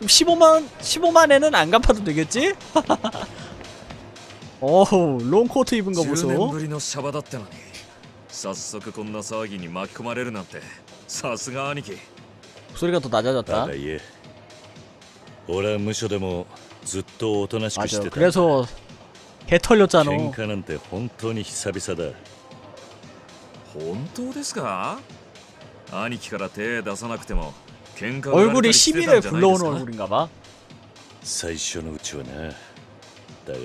15만 15만에는 안 갚아도 되겠지? 어우 롱코트 입은 거 10年 보소 ぶりのシャバだってのに早速こんな騒ぎに巻き込まれるなんてさすが兄貴 목소리가 더 た 낮아졌다 だいえ俺は無所でもずっとおとなしくし 맞아 てた 그래서 개 털렸잖아 喧嘩なんて本当に久々だ本当ですか兄貴から手出さなくても喧嘩売られた 얼굴이 りしてた 시비를 んじゃないです 불러오는 か 얼굴인가봐 最初のうちはなだが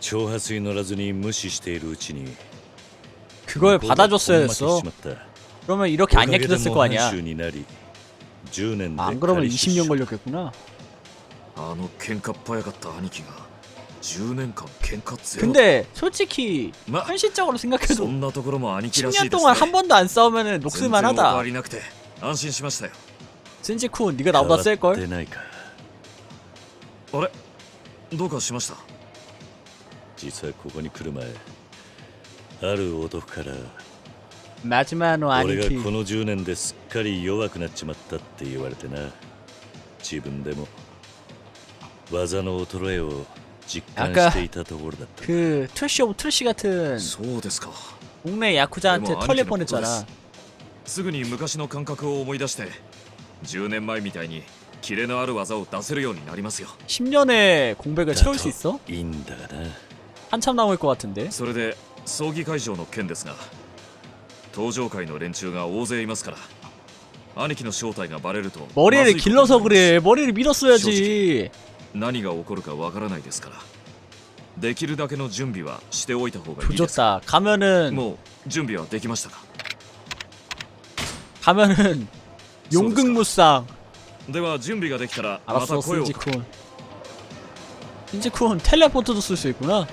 挑発に乗らずに無視しているうちに 그걸 向こうが 받아줬어야 根負けし 했어 まった 그러면 이렇게 안 おかげで 약해졌을 거 아니야 模範囚になり10年で 안 그러면 仮出所 20년 걸렸겠구나 あの喧嘩っ早かった兄貴が10年間喧嘩ゼロ 근데 솔직히 ま 현실적으로 そ 생각해도 んなところも兄貴らし 10년 いです 동안 ね 한 번도 안 싸우면은 全然 녹슬만 お変わ 하다 りなくて 安心しましたよ 센지쿤 네가 変 나보다 わって 셀걸? ないかあれどうかしました実はここに来る前ある男から 마지막으로 俺が 아니키 この10年ですっかり弱くなっちまったって言われてな自分でも技の衰えを実感していたところだった 그 트래쉬 오브 트래쉬 같은 そうですか 동네 야쿠자한테 뭐 털릴 아니긴 뻔했잖아 すぐに昔の感覚を思い出して10年前みたいにキレのある技を出せるようになりますよ 10년의 공백을 채울 수 있어? いいんだがな 한참 남을 것 같은데 それで葬儀会場の件ですが登場会の連中が大勢いますから兄貴の正体がバレると 머리를 まずいことにな 길러서 ります 그래 머리를 밀었어야지 何が起こるかわからないですからできるだけの準備はしておいた方がいいです 조졌다 가면은 もう準備はできましたか 가면은 용극무쌍 では準備ができたらまた 알았어 声を 신지쿤 신지쿤 텔레포트도 쓸 수 있구나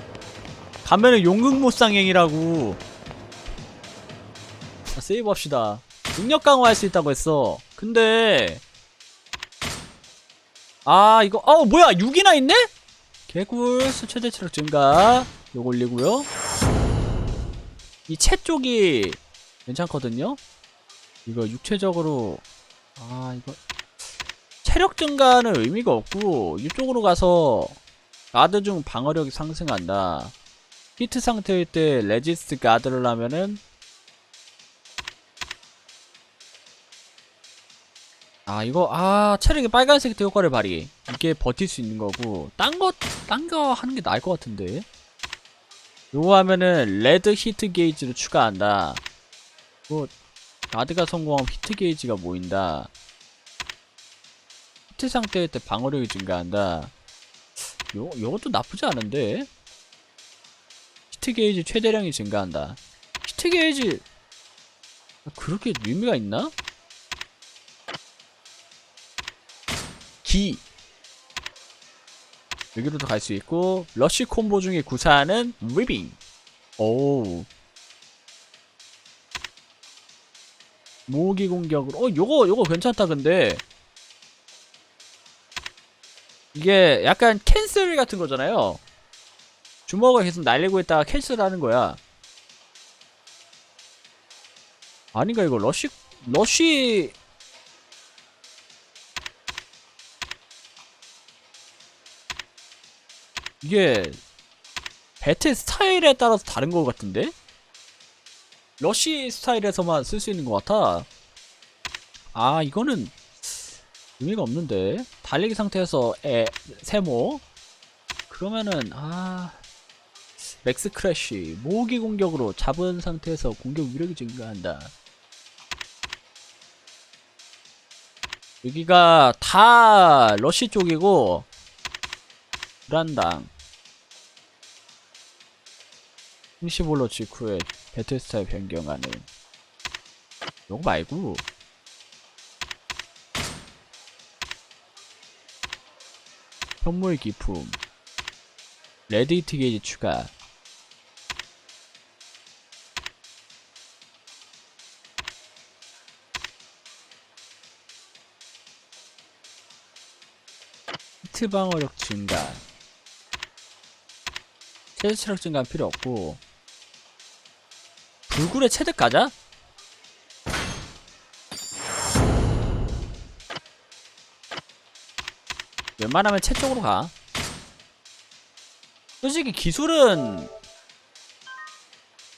가면은 용극무쌍행이라고 자, 세이브 합시다 능력 강화할 수 있다고 했어 근데 아 이거 어 뭐야 6이나 있네? 개꿀 수 최대 체력 증가 요거 올리고요 이 채 쪽이 괜찮거든요 이거 육체적으로 아 이거 체력 증가는 의미가 없고 이쪽으로 가서 가드 중 방어력이 상승한다. 히트 상태일 때 레지스트 가드를 하면은 아 이거 아 체력이 빨간색 때 효과를 발휘. 이게 버틸 수 있는 거고 딴 거 딴 거 하는 게 나을 것 같은데. 요거 하면은 레드 히트 게이지를 추가한다. 뭐 가드가 성공하면 히트 게이지가 모인다. 히트 상태일 때 방어력이 증가한다. 요, 요것도 나쁘지 않은데? 히트 게이지 최대량이 증가한다. 히트 게이지 그렇게 의미가 있나? 기. 여기로도 갈 수 있고 러쉬 콤보 중에 구사하는 리빙. 오 모기 공격으로. 어 요거 요거 괜찮다 근데. 이게 약간 캔슬 같은 거잖아요. 주먹을 계속 날리고 있다가 캔슬하는 거야. 아닌가 이거? 러쉬 러쉬. 이게 배틀 스타일에 따라서 다른 것 같은데? 러쉬 스타일에서만 쓸 수 있는 것 같아. 아, 이거는 의미가 없는데. 달리기 상태에서 에, 세모. 그러면은, 아. 맥스 크래쉬. 모기 공격으로 잡은 상태에서 공격 위력이 증가한다. 여기가 다 러쉬 쪽이고, 불안당. 15로 직후에 배틀 스타일 변경하는 요거 말고. 현물 기품 레드히트 게이지 추가. 히트 방어력 증가. 체력 증가는 필요 없고 불굴의 체득 가자 웬만하면 채 쪽으로 가. 솔직히 기술은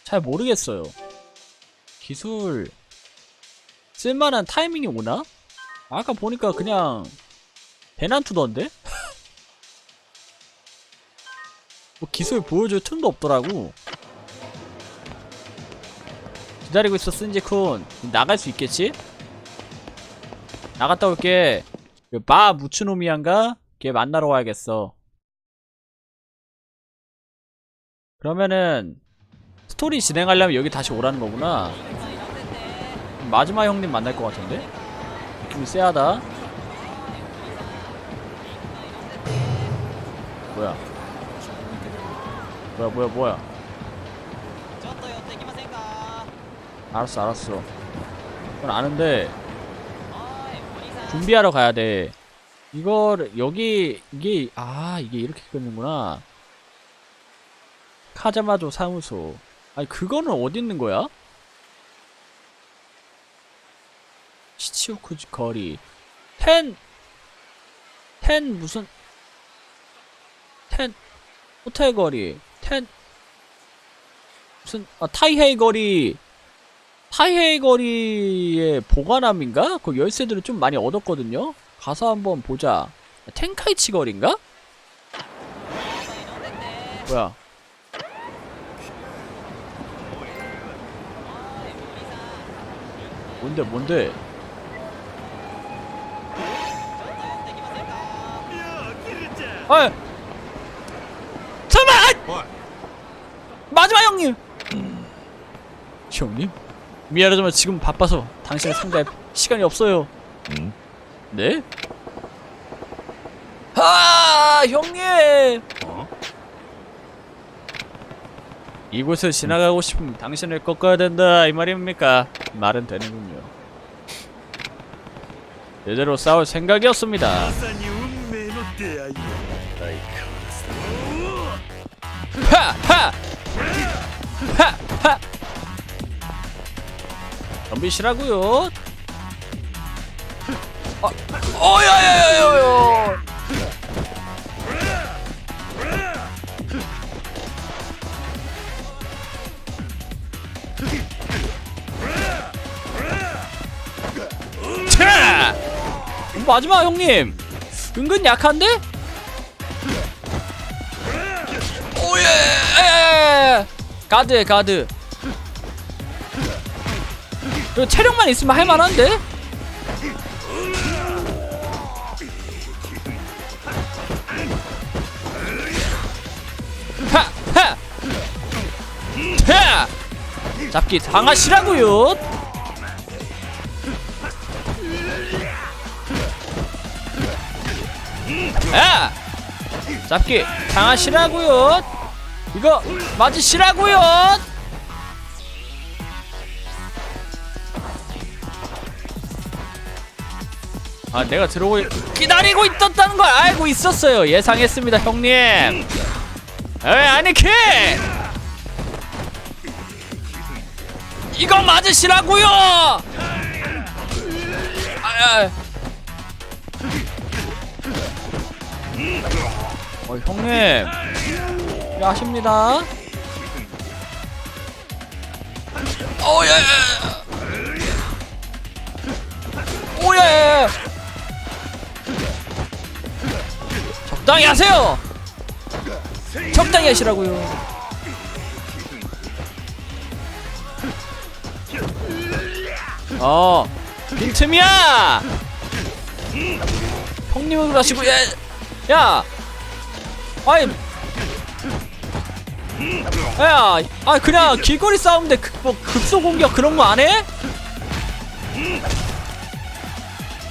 잘 모르겠어요. 기술 쓸만한 타이밍이 오나? 아까 보니까 그냥 배난투던데? 뭐 기술 보여줄 틈도 없더라고. 기다리고 있어 쓴지쿤 나갈 수 있겠지? 나갔다 올게. 그바 무츠노미안가? 걔 만나러 와야겠어. 그러면은 스토리 진행하려면 여기 다시 오라는 거구나. 마지막 형님 만날 것 같은데? 느낌이 쎄하다. 뭐야? 뭐야 뭐야 뭐야? 알았어 알았어. 그건 아는데 준비하러 가야 돼. 이걸 여기 이게 아 이게 이렇게 끊는구나. 카자마조 사무소. 아니 그거는 어디 있는 거야? 시치오쿠 거리. 텐. 텐 무슨 텐 호텔 거리. 텐 무슨 아 타이헤이 거리. 타이헤이 거리의 보관함인가? 그 열쇠들을 좀 많이 얻었거든요. 가서 한번 보자. 텐카이치 거리인가? 뭐야? 뭔데 뭔데? 아, 잠깐만! 아! 마지막 형님. 형님? 미안하지만 지금 바빠서 당신을 상대할 시간이 없어요. 응? 네? 아, 형님! 어? 이곳을 지나가고 싶으면 당신을 꺾어야 된다 이 말입니까? 말은 되는군요. 제대로 싸울 생각이었습니다. さに運命の出会い相変わらず 하! 하! 하! 덤비시라고요. 아, 어야야야야야! 차! 마지막 형님 은근 약한데? 오예! 가드 가드. 이거 체력만 있으면 할만한데? 하! 하! 하! 잡기 당하시라고요. 아! 잡기 당하시라고요. 이거 맞으시라고요. 아 내가 들어오고 기다리고 있었다는 걸 알고 있었어요. 예상했습니다, 형님. 에이 아니키. 이거 맞으시라고요. 아, 아. 어 형님. 야십니다. 오예. 오예. 적당히 하세요. 적당히 하시라고요. 어, 빈틈이야. 형님을 가시고 야, 야, 아이 야, 아 그냥 길거리 싸움인데 그, 뭐 급소 공격 그런 거 안 해?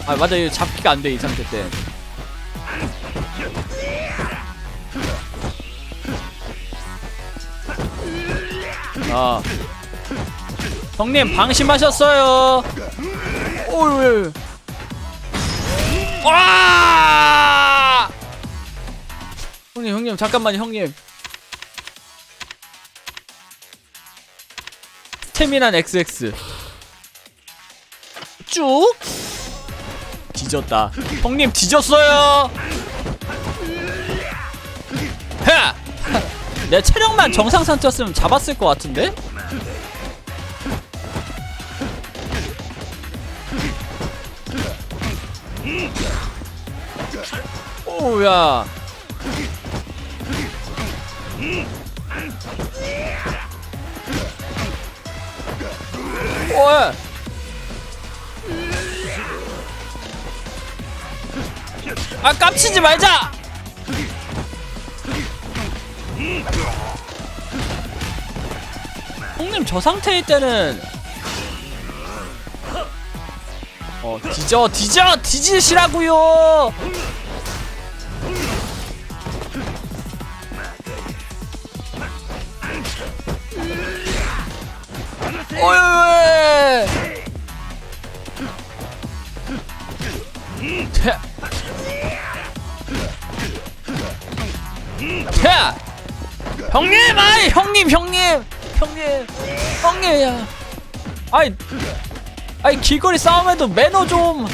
아 맞아 이거 잡기가 안 돼 이 상태 때. 아. 형님 방심하셨어요. 오유 와! 형님 형님 잠깐만요 형님. 스태미난 XX 쭉? 뒤졌다. 형님 뒤졌어요 내 체력만 정상 상태였으면 잡았을 것 같은데? 오야. 오야 아 깝치지 말자 저 상태일 때는 어 뒤져 뒤져 뒤지시라고요. 어이. 형님 아이 형님 형님 형님 형님 아이 아이 길거리 싸움에도 매너 좀.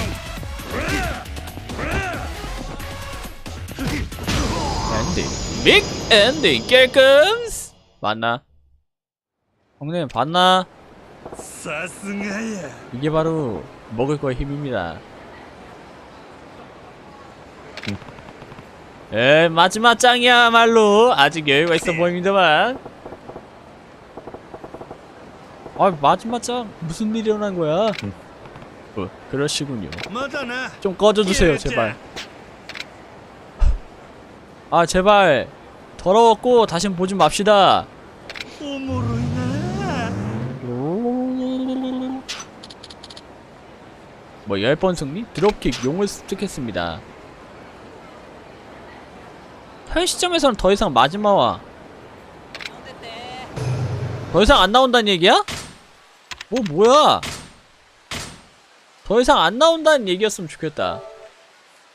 엔딩 빅 엔딩 깨끔 맞나? 형님 봤나? 이게 바로 먹을 거의 힘입니다. 에 마지막 장이야말로. 아직 여유가 있어 네. 보입니다만. 아 마지막 장 무슨 일이 일어난 거야? 음. 어, 그러시군요. 좀 꺼져주세요 제발. 아 제발 더러웠고 다신 보지 맙시다. 뭐 10번 승리? 드롭킥 용을 습득했습니다. 현 시점에서는 더 이상 마지막와 더 이상 안 나온다는 얘기야? 뭐 뭐야 더 이상 안 나온다는 얘기였으면 좋겠다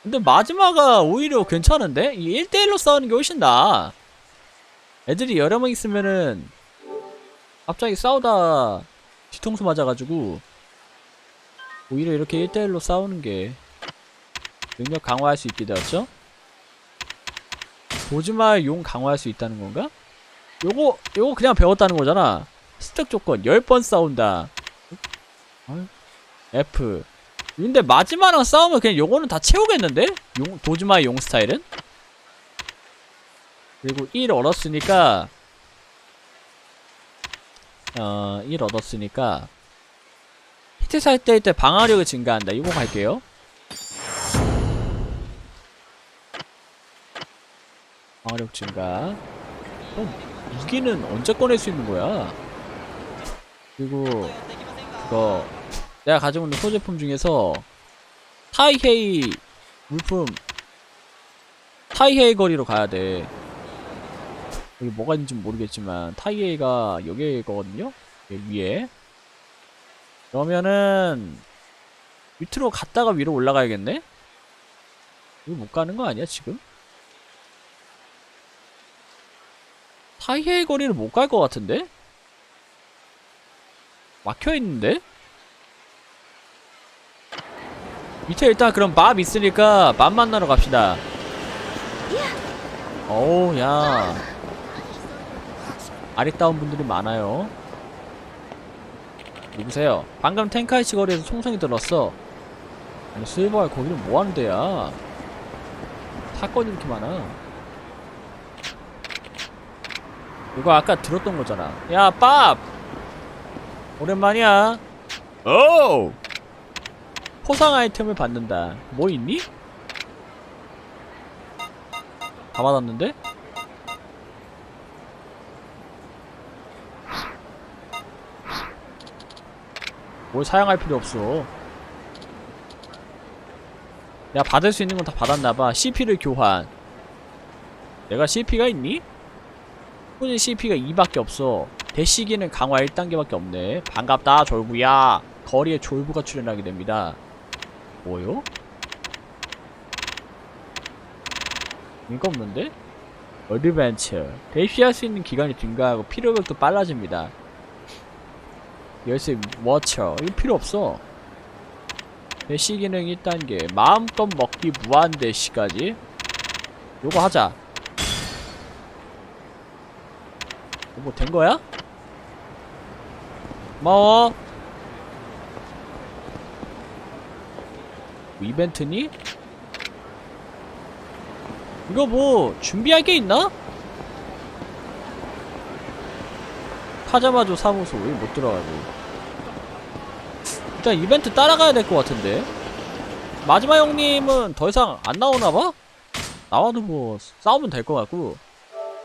근데 마지막가 오히려 괜찮은데? 이 1대1로 싸우는 게 훨씬 나아 애들이 여러 명 있으면은 갑자기 싸우다 뒤통수 맞아가지고 오히려 이렇게 1대1로 싸우는 게 능력 강화할 수 있게 되었죠? 보지마 용 강화할 수 있다는 건가? 요거 요거 그냥 배웠다는 거잖아 스택 조건 10번 싸운다 F 근데 마지막랑 싸우면 그냥 요거는 다 채우겠는데? 용, 도지마의 용 스타일은? 그리고 1 얻었으니까 어, 1 얻었으니까 히트 살때 때 방어력이 증가한다. 이거 갈게요. 방어력 증가. 그럼 무기는 언제 꺼낼 수 있는 거야? 그리고 그거 내가 가지고 있는 소제품 중에서 타이헤이 물품 타이헤이 거리로 가야 돼. 여기 뭐가 있는지 모르겠지만 타이헤이가 여기 거거든요. 여기 위에. 그러면은 밑으로 갔다가 위로 올라가야겠네? 이거 못 가는 거 아니야 지금? 타이헤이 거리를 못 갈 것 같은데? 막혀 있는데? 밑에 일단 그럼 밥 있으니까 밥 만나러 갑시다. 어우 야 아리따운 분들이 많아요. 누구세요? 방금 텐카이치 거리에서 총성이 들었어. 아니 실버알 거기는 뭐하는 데야? 사건이 이렇게 많아. 이거 아까 들었던 거잖아. 야, 밥! 오랜만이야. 오! 포상 아이템을 받는다. 뭐 있니? 다 받았는데? 뭘 사용할 필요 없어. 야, 받을 수 있는 건 다 받았나봐. CP를 교환. 내가 CP가 있니? 꾸준히 CP가 2밖에 없어. 배시기는 강화 1단계밖에 없네. 반갑다 졸부야. 거리에 졸부가 출연하게 됩니다. 뭐요? 이거 없는데? 어드벤처. 대시할 수 있는 기간이 증가하고 필요력도 빨라집니다. 열쇠 워처. 이거 필요 없어. 대시 기능 1단계. 마음껏 먹기 무한 대시까지. 요거 하자. 뭐 된 거야? 고마워 뭐 이벤트니? 이거 뭐 준비할 게 있나? 파자마조 사무소 왜 못 들어가고 일단 이벤트 따라가야 될 것 같은데 마지막 형님은 더 이상 안 나오나봐? 나와도 뭐 싸우면 될 것 같고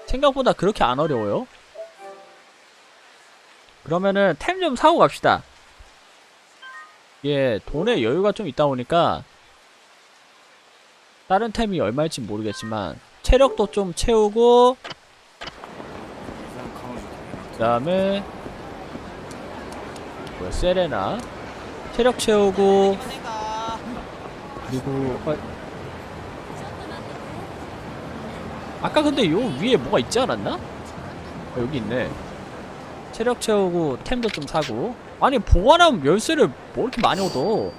생각보다 그렇게 안 어려워요 그러면은 템 좀 사고 갑시다. 이게 돈에 여유가 좀 있다 보니까 다른 템이 얼마일지 모르겠지만 체력도 좀 채우고 그 다음에 뭐야 세레나 체력 채우고 그리고 어, 아까 근데 요 위에 뭐가 있지 않았나? 어, 여기 있네 체력 채우고 템도 좀 사고. 아니 보관하면 열쇠를 뭐 이렇게 많이 얻어?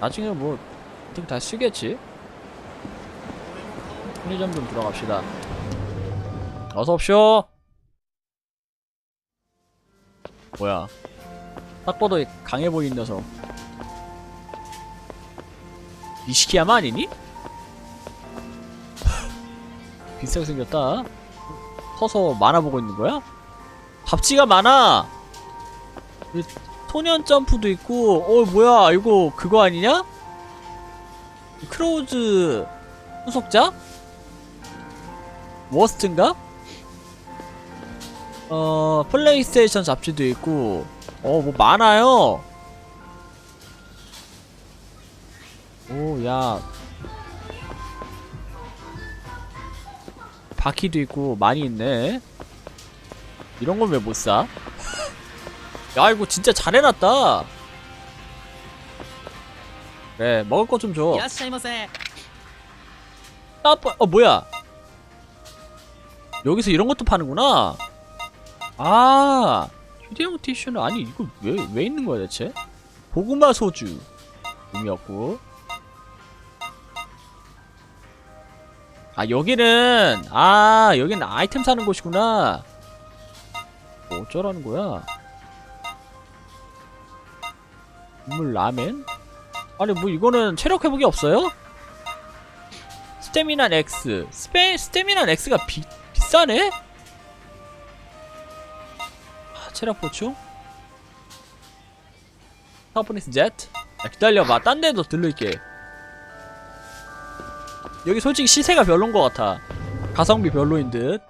나중에 뭐 어떻게 다 쓰겠지? 편의점 좀 들어갑시다. 어서옵쇼 뭐야? 딱 봐도 강해 보이는 녀석. 니시키야마 아니니? 비슷하게 생겼다. 커서 만화 보고 있는 거야? 잡지가 많아 이 소년 점프도 있고 어 뭐야 이거 그거 아니냐? 크로우즈 후속작? 워스트인가? 어 플레이스테이션 잡지도 있고 어 뭐 많아요 오야 바퀴도 있고 많이 있네 이런 건 왜 못 사? 야 이거 진짜 잘 해놨다. 네 먹을 거 좀 줘. 아빠 어 뭐야? 여기서 이런 것도 파는구나. 아 휴대용 티슈는 아니 이거 왜왜 왜 있는 거야 대체? 고구마 소주 의미 없고. 아 여기는 아 여기는 아이템 사는 곳이구나. 뭐 어쩌라는 거야? 국물 라멘? 아니 뭐 이거는 체력 회복이 없어요? 스테미난 X 스페 스테미난 X가 비, 비싸네? 아, 체력 보충? 카보니스 제트? 야, 기다려봐 딴 데도 들를게 여기 솔직히 시세가 별론 것 같아 가성비 별로인 듯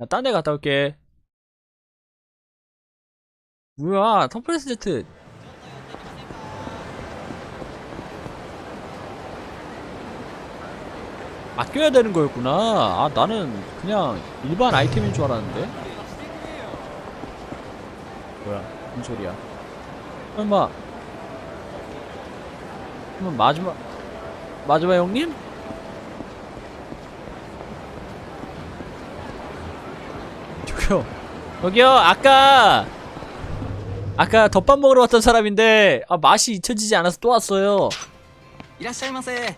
야, 딴데 갔다 올게 뭐야 텀프레스 제트 아껴야 되는 거였구나. 아, 나는 그냥 일반 아이템인 줄 알았는데. 뭐야, 무슨 소리야. 설마. 그러면 마지막, 마지막 형님? 저기요 아까 아까 덮밥 먹으러 왔던 사람인데 아 맛이 잊혀지지 않아서 또 왔어요. 이라시마세.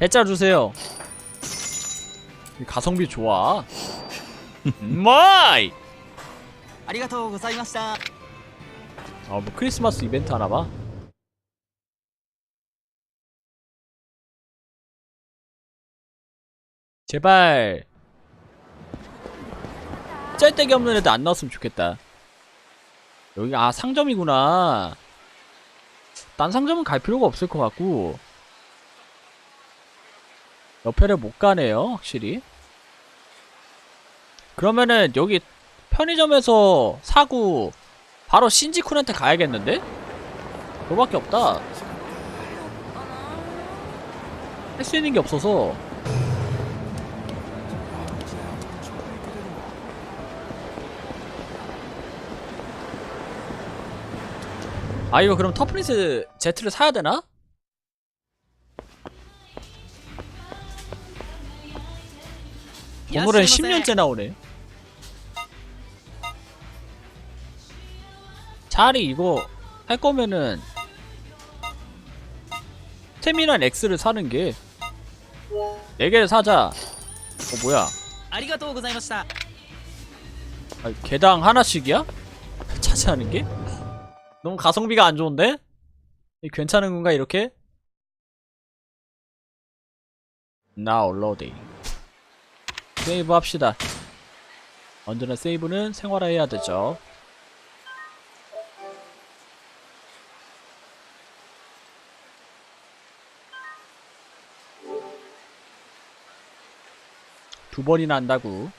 해자 주세요. 가성비 좋아. 마이! 아리가토 고사이마시다. 아뭐 크리스마스 이벤트 하나봐. 제발 짤데기 없는 애들 안 나왔으면 좋겠다. 여기 아 상점이구나. 딴 상점은 갈 필요가 없을 것 같고 옆에를 못 가네요, 확실히. 그러면은 여기 편의점에서 사고 바로 신지쿤한테 가야겠는데? 그거밖에 없다. 할 수 있는 게 없어서 아 이거 그럼 터프리스 Z를 사야 되나? 오늘은 10년째 나오네 차리 이거 할 거면은 스테미난 X를 사는 게 4개를 사자 어 뭐야 아, 개당 하나씩이야? 차지하는 게? 너무 가성비가 안 좋은데? 이 괜찮은 건가 이렇게? Now loading 세이브 합시다 언제나 세이브는 생활화해야 되죠 두 번이나 한다고